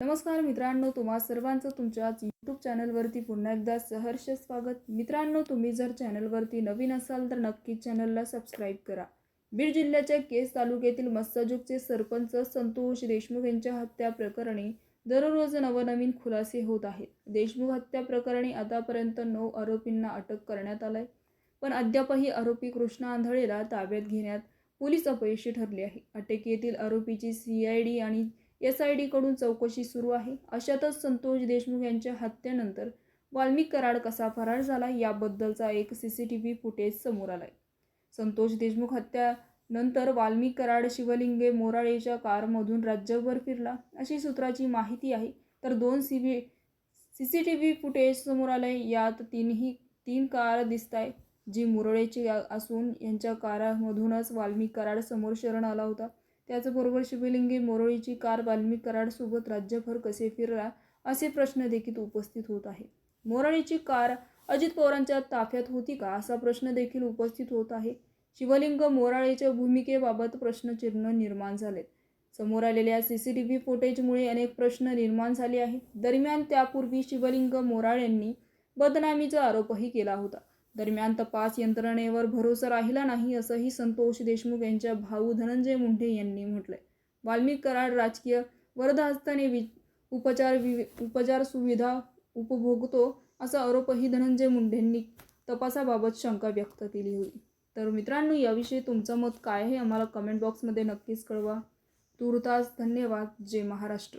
नमस्कार मित्रांनो तुम्हा सर्वांचं तुमच्याच यूट्यूब चॅनलवरती पुन्हा एकदा सहर्ष स्वागत. मित्रांनो तुम्ही जर चॅनलवरती नवीन असाल तर नक्कीच चॅनलला सबस्क्राईब करा. बीड जिल्ह्याच्या केस तालुक्यातील मस्साजूकचे सरपंच संतोष देशमुख यांच्या हत्या प्रकरणी दररोज नवनवीन खुलासे होत आहेत. देशमुख हत्या प्रकरणी आतापर्यंत नऊ आरोपींना अटक करण्यात आलाय. पण अद्यापही आरोपी कृष्णा आंधळेला ताब्यात घेण्यात पोलीस अपयशी ठरले आहे. अटकेतील आरोपीची सी आय डी आणि एस आय डीकडून चौकशी सुरू आहे. अशातच संतोष देशमुख यांच्या हत्येनंतर वाल्मिक कराड कसा फरार झाला याबद्दलचा एक C C T V footage समोर आलाय. संतोष देशमुख हत्यानंतर वाल्मिक कराड शिवलिंगे मोराळेच्या कारमधून राज्यभर फिरला. अशी सूत्राची माहिती आहे. तर दोन C V C C T V footage समोर आलंय. यात तीनही तीन कार दिसत आहे जी मुरळेची असून यांच्या कारामधूनच वाल्मिक कराड समोर शरण आला होता. त्याचबरोबर शिवलिंगे मोरळीची कार वाल्मिक कराडसोबत राज्यभर कसे फिरला असे प्रश्न देखील उपस्थित होत आहे. मोरळीची कार अजित पवारांच्या ताफ्यात होती का असा प्रश्न देखील उपस्थित होत आहे. शिवलिंग मोराळेच्या भूमिकेबाबत प्रश्नचिन्ह निर्माण झालेत. समोर आलेल्या सी सी टी व्ही फुटेजमुळे अनेक प्रश्न निर्माण झाले आहेत. दरम्यान त्यापूर्वी शिवलिंग मोराळ यांनी बदनामीचा आरोपही केला होता. दरम्यान तपास यंत्रणेवर भरोसा राहिला नाही असंही संतोष देशमुख यांच्या भाऊ धनंजय मुंढे यांनी म्हटलंय. वाल्मिक कराड राजकीय वरदहस्ताने वि उपचार वि उपचार सुविधा उपभोगतो असा आरोपही धनंजय मुंडेंनी तपासाबाबत शंका व्यक्त केली होती. तर मित्रांनो याविषयी तुमचं मत काय आहे? आम्हाला कमेंट बॉक्समध्ये नक्कीच कळवा. तुर्तास धन्यवाद. जय महाराष्ट्र.